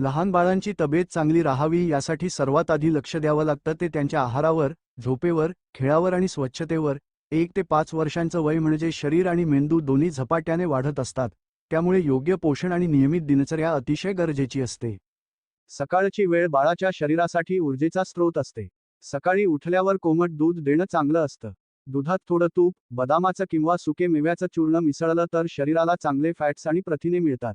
लहान बाळांची तब्येत चांगली राहावी यासाठी सर्वात आधी लक्ष द्यावं लागतं. ते त्यांच्या आहारावर झोपेवर खेळावर आणि स्वच्छतेवर एक ते पाच वर्षांचं वय म्हणजे शरीर आणि मेंदू दोन्ही झपाट्याने वाढत असतात. त्यामुळे योग्य पोषण आणि नियमित दिनचर्या अतिशय गरजेची असते. सकाळची वेळ बाळाच्या शरीरासाठी ऊर्जेचा स्रोत असते. सकाळी उठल्यावर कोमट दूध देणं चांगलं असतं. दुधात थोडं तूप बदामाचं किंवा सुके मेव्याचं चूर्ण मिसळलं तर शरीराला चांगले फॅट्स आणि प्रथिने मिळतात.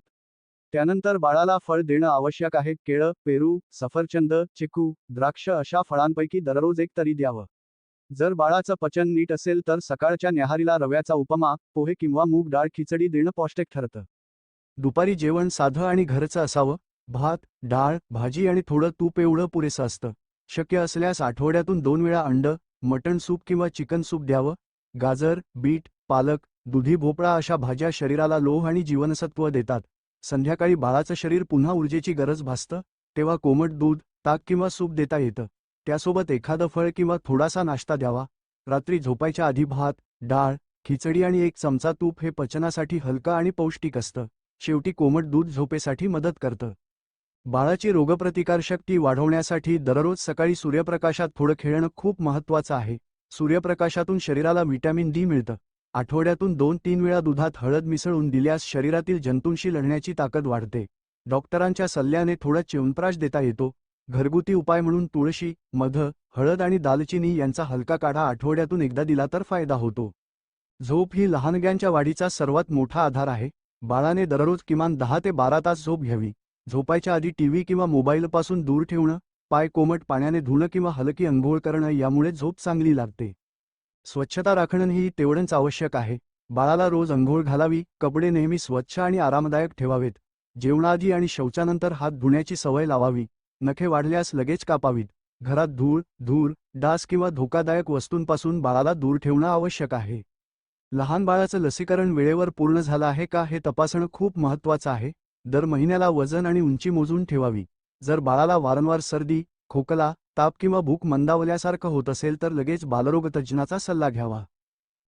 त्यानंतर बाळाला फळ देणं आवश्यक आहे. केळं पेरू सफरचंद चिकू द्राक्ष अशा फळांपैकी दररोज एक तरी द्यावं. जर बाळाचं पचन नीट असेल तर सकाळच्या न्याहारीला रव्याचा उपमा पोहे किंवा मूग डाळ खिचडी देणं पौष्टिक ठरतं. दुपारी जेवण साधं आणि घरचं असावं. भात डाळ भाजी आणि थोडं तूप एवढं पुरेसं असतं. शक्य असल्यास आठवड्यातून दोन वेळा अंड मटण सूप किंवा चिकन सूप द्यावं. गाजर बीट पालक दुधी भोपळा अशा भाज्या शरीराला लोह आणि जीवनसत्व देतात. संध्याकाळी बाळाचं शरीर पुन्हा ऊर्जेची गरज भासतं तेव्हा कोमट दूध ताक किंवा सूप देता येतं. त्यासोबत एखादं फळ किंवा थोडासा नाश्ता द्यावा. रात्री झोपायच्या आधी भात डाळ खिचडी आणि एक चमचा तूप हे पचनासाठी हलकं आणि पौष्टिक असतं. शेवटी कोमट दूध झोपेसाठी मदत करतं. बाळाची रोगप्रतिकारशक्ती वाढवण्यासाठी दररोज सकाळी सूर्यप्रकाशात थोडं खेळणं खूप महत्त्वाचं आहे. सूर्यप्रकाशातून शरीराला व्हिटॅमिन डी मिळतं. आठवड्यातून दोन तीन वेळा दुधात हळद मिसळून दिल्यास शरीरातील जंतूंशी लढण्याची ताकद वाढते. डॉक्टरांच्या सल्ल्याने थोडा च्यवनप्राश देता येतो. घरगुती उपाय म्हणून तुळशी मध हळद आणि दालचिनी यांचा हलका काढा आठवड्यातून एकदा दिला तर फायदा होतो. झोप ही लहानग्यांच्या वाढीचा सर्वात मोठा आधार आहे. बाळाने दररोज किमान दहा ते बारा तास झोप घ्यावी. झोपायच्या आधी टीव्ही किंवा मोबाईलपासून दूर ठेवणं पाय कोमट पाण्याने धुणं किंवा हलकी अंघोळ करणं यामुळे झोप चांगली लागते. स्वच्छता राखणंही तेवढंच आवश्यक आहे. बाळाला रोज अंघोळ घालावी कपडे नेहमी स्वच्छ आणि आरामदायक ठेवावेत. जेवणाआधी आणि शौचानंतर हात धुण्याची सवय लावावी. नखे वाढल्यास लगेच कापावीत. घरात धूळ धूर डास किंवा धोकादायक वस्तूंपासून बाळाला दूर ठेवणं आवश्यक आहे. लहान बाळाचं लसीकरण वेळेवर पूर्ण झालं आहे का हे तपासणं खूप महत्त्वाचं आहे. दर महिन्याला वजन आणि उंची मोजून ठेवावी. जर बाळाला वारंवार सर्दी खोकला ताप किंवा भूक मंदावल्यासारखं होत असेल तर लगेच बालरोगतज्ज्ञाचा सल्ला घ्यावा.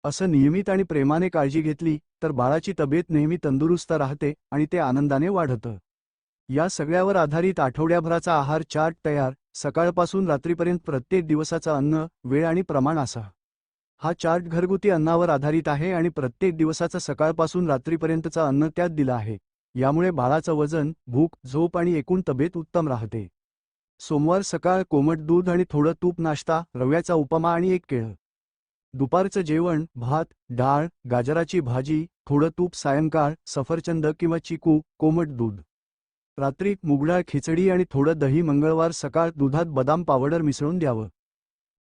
असं नियमित आणि प्रेमाने काळजी घेतली तर बाळाची तब्येत नेहमी तंदुरुस्त राहते आणि ते आनंदाने वाढतं. या सगळ्यावर आधारित आठवड्याभराचा आहार चार्ट तयार सकाळपासून रात्रीपर्यंत प्रत्येक दिवसाचं अन्न वेळ आणि प्रमाण असा. हा चार्ट घरगुती अन्नावर आधारित आहे आणि प्रत्येक दिवसाचं सकाळपासून रात्रीपर्यंतचं अन्न त्यात दिलं आहे. यामुळे बाळाचं वजन भूक झोप आणि एकूण तब्येत उत्तम राहते. सोमवार सकाळ कोमट दूध आणि थोडं तूप नाश्ता रव्याचा उपमा आणि एक केळं. दुपारचं जेवण भात डाळ गाजराची भाजी थोडं तूप सायंकाळ सफरचंद किंवा चिकू कोमट दूध. रात्री मुगडाळ खिचडी आणि थोडं दही मंगळवार सकाळ दुधात बदाम पावडर मिसळून द्यावं.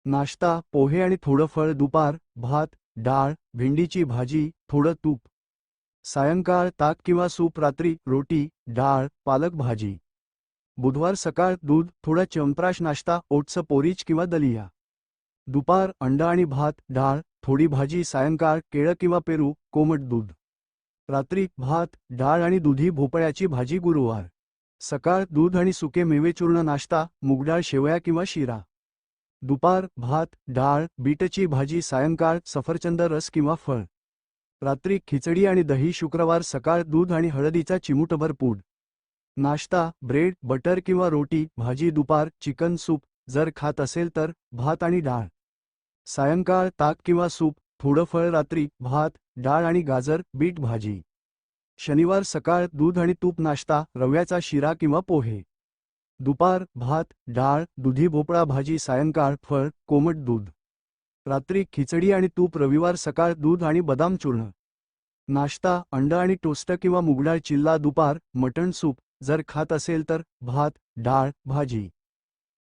नाश्ता पोहे आणि थोडं फळ दुपार भात डाळ भेंडीची भाजी थोडं तूप. सायंकाळ ताक किंवा सूप रात्री रोटी डाळ पालक भाजी. बुधवार सकाळ दूध थोडा च्यवनप्राश नाश्ता ओटचं पोरीच किंवा दलिया. दुपार अंडा आणि भात डाळ थोडी भाजी सायंकाळ केळं किंवा पेरू कोमट दूध. रात्री भात डाळ आणि दुधी भोपळ्याची भाजी गुरुवार. सकाळ दूध आणि सुके मेवेचूर्ण नाश्ता मुगडाळ शेवया किंवा शिरा. दुपार भात डाळ बीटची भाजी सायंकाळ सफरचंद रस किंवा फळ. रात्री खिचडी आणि दही शुक्रवार सकाळ दूध आणि हळदीचा चिमूटभर पूड. नाश्ता ब्रेड बटर किंवा रोटी भाजी दुपार चिकन सूप जर खात असेल तर भात आणि डाळ. सायंकाळ ताक किंवा सूप थोडं फळ रात्री भात डाळ आणि गाजर बीट भाजी. शनिवार सकाळ दूध आणि तूप नाश्ता रव्याचा शिरा किंवा पोहे. दुपार भात डाळ दुधी भोपळा भाजी सायंकाळ फळ कोमट दूध. रात्री खिचडी आणि तूप रविवार सकाळ दूध आणि बदाम चूर्ण. नाश्ता अंड आणि टोस्ट किंवा मुगडाळ चिल्ला दुपार मटण सूप जर खात असेल तर भात डाळ भाजी.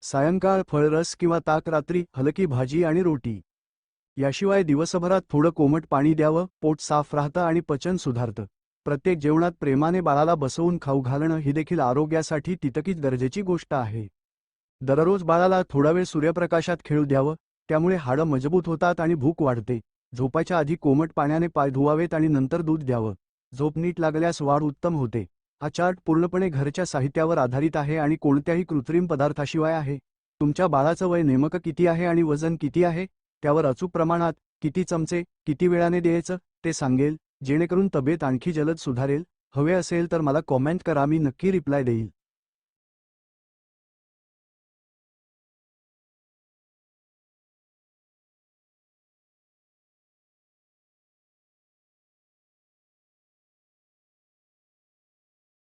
सायंकाळ फळरस किंवा ताक रात्री हलकी भाजी आणि रोटी. याशिवाय दिवसभरात थोडं कोमट पाणी द्यावं पोट साफ राहतं आणि पचन सुधारतं. प्रत्येक जेवणात प्रेमाने बाळाला बसवून खाऊ घालणं ही देखील आरोग्यासाठी तितकीच गरजेची गोष्ट आहे. दररोज बाळाला थोडा वेळ सूर्यप्रकाशात खेळू द्यावं त्यामुळे हाडं मजबूत होतात आणि भूक वाढते. झोपाच्या आधी कोमट पाण्याने पाय धुवावेत आणि नंतर दूध द्यावं. झोप नीट लागल्यास वाढ उत्तम होते. हा चार्ट पूर्णपणे घरच्या साहित्यावर आधारित आहे आणि कोणत्याही कृत्रिम पदार्थाशिवाय आहे. तुमच्या बाळाचं वय नेमकं किती आहे आणि वजन किती आहे? त्यावर अचूक प्रमाणात किती चमचे किती वेळाने द्यायचं ते सांगेल जेणेकरून तब्येत आणखी जलद सुधारेल. हवे असेल तर मला कॉमेंट करा मी नक्की रिप्लाय देईल.